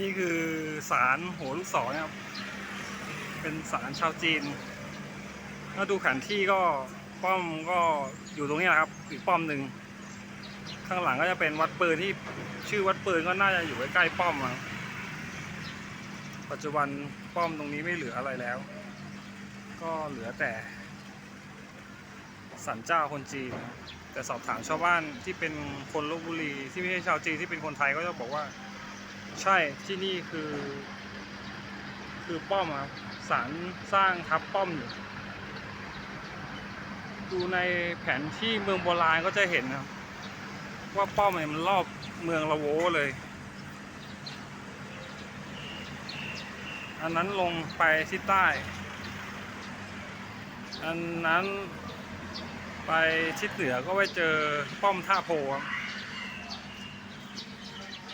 นี่คือศาลหัวลูกศรนะครับ เป็นศาลชาวจีน ถ้าดูแผนที่ก็ป้อมก็อยู่ตรงนี้นะครับอีกป้อมหนึ่ง ข้างหลังก็จะเป็นวัดปืนที่ชื่อวัดปืนก็น่าจะอยู่ใกล้ๆป้อมอะปัจจุบันป้อมตรงนี้ไม่เหลืออะไรแล้ว ก็เหลือแต่สันเจ้าคนจีน แต่สอบถามชาวบ้านที่เป็นคนลบบุรีที่ไม่ใช่ชาวจีนที่เป็นคนไทยก็จะบอกว่า ใช่ที่นี่คือ คือป้อมครับศาลสร้างทับป้อมอยู่ดูในแผนที่เมืองโบราณก็จะเห็นนะครับ ว่าป้อมเนี่ยมันรอบเมืองละโวเลย อันนั้นลงไปที่ใต้ อันนั้นไปทิศเหนือก็ไปเจอป้อมท่าโพครับ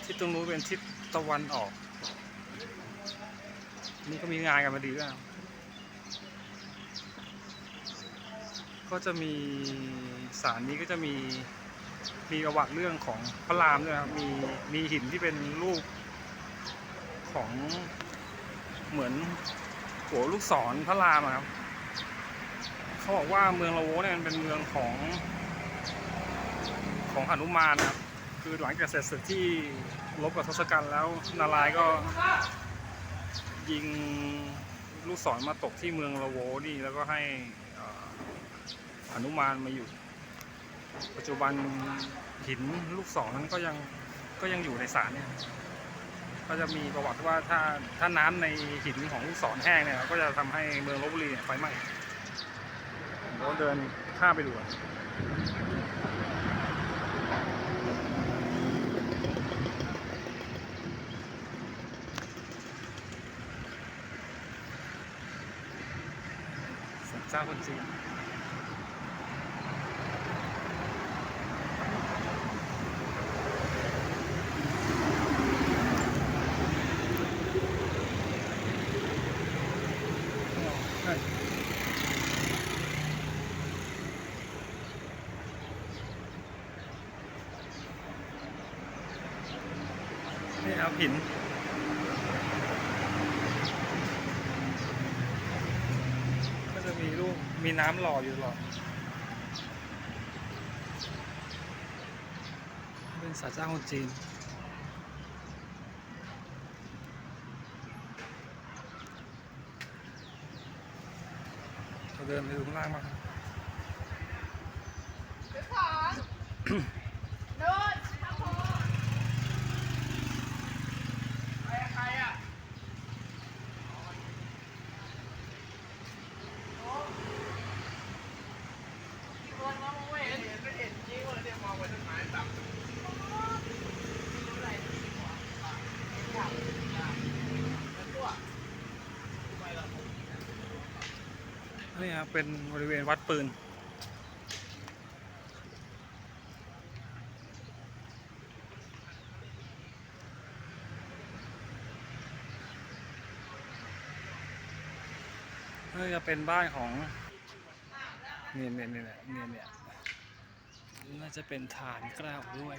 ทิศตรงนู้นเป็นทิศ ตะวันออก นี่ก็มีงานกันมาดีด้วก็จะมีสารนี้ก็จะมีมีประวัติเรื่องของพระรามด้วยครับมีมีหินที่เป็นรูปของเหมือนหัวลูกศรพระรามครับเขาบอกว่าเมืองละโวเนี่ยมันเป็นเมืองของของหนุมานครับคือหลังจากเสร็จศึกที่ รบกับทศกัณฐ์แล้วนารายก็ ยิงลูกศรมาตกที่เมืองละโวนี่แล้วก็ให้อนุมานมาอยู่ ปัจจุบันหินลูกศรนั้นก็ยังก็ยังอยู่ในศาลเนี่ยก็จะมีประวัติว่าถ้าถ้าน้ำในหินของลูกศรแห้งเนี่ยก็จะทำให้เมืองลบบุรีเนี่ยไฟไหม้เดี๋ยวเดินข้ามไปดู อะสันเจ้าคนจีนใช่นี่ครับหิน ก็จะ มีน้ำหล่ออยู่ตลอเป็นศาจ้าคนจีน เราเดินไปดูข้างล่างมาครับซื้อของโน้ตครับผมไปกับใครอะโอ้ที่คนมองไม่เห็นเห็นไม่เห็นจริงเลยเนี่ยมองไปต้นไม้ต่ำรู้อะไรหัวอยากอยากเป็นตัวไปละผม นี่ครับเป็นบริเวณวัดปืน นี่จะเป็นบ้านของเนี่ยเนี่ยเนี่ยเนี่ยเนี่ยน่าจะเป็นฐานกล้าวด้วย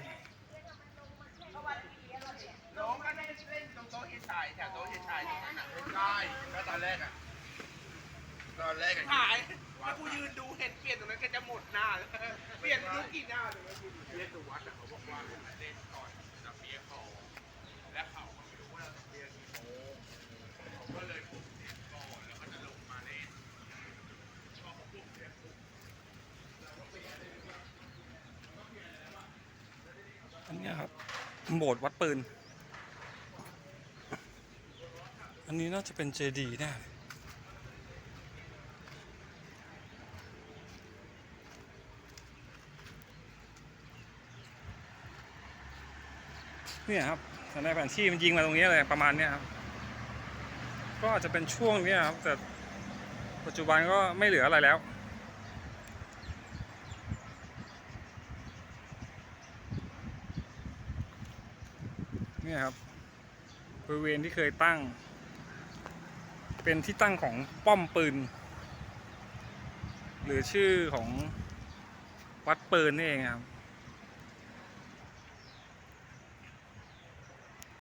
น้องก็ได้เล่นตรงโต๊ะเฮชายแถวโต๊ะเฮชายตรงนั้นน่ะใช่ก็ตอนแรกอะ ตอนแรกอะหายแล้วกูยืนดูเห็นเปลี่ยนตรงนั้นก็จะหมดหน้าเลยเปลี่ยนไม่รู้กี่หน้าเลยนะเล่นตัววัดอะเขาบอกว่าเล่นก่อนจะเปียกเขาและเขาก็ไม่รู้ว่าเราจะเปียกกี่โมงเขาก็เลยปลุกเสียงก่อนแล้วก็จะลงมาเล่นพอเขาปลุกเสียงปุ๊บอันเนี้ยครับโบสถ์วัดปืน อันนี้น่าจะเป็นเจดีย์แน่เลย เนี่ยครับในแผนที่มันยิงมาตรงนี้เลยประมาณเนี้ยครับ ก็อาจจะเป็นช่วงเนี้ยครับ แต่ปัจจุบันก็ไม่เหลืออะไรแล้วเนี่ยครับบริเวณที่เคยตั้ง เป็นที่ตั้งของป้อมปืน หรือชื่อของวัดปืนนี่เองครับ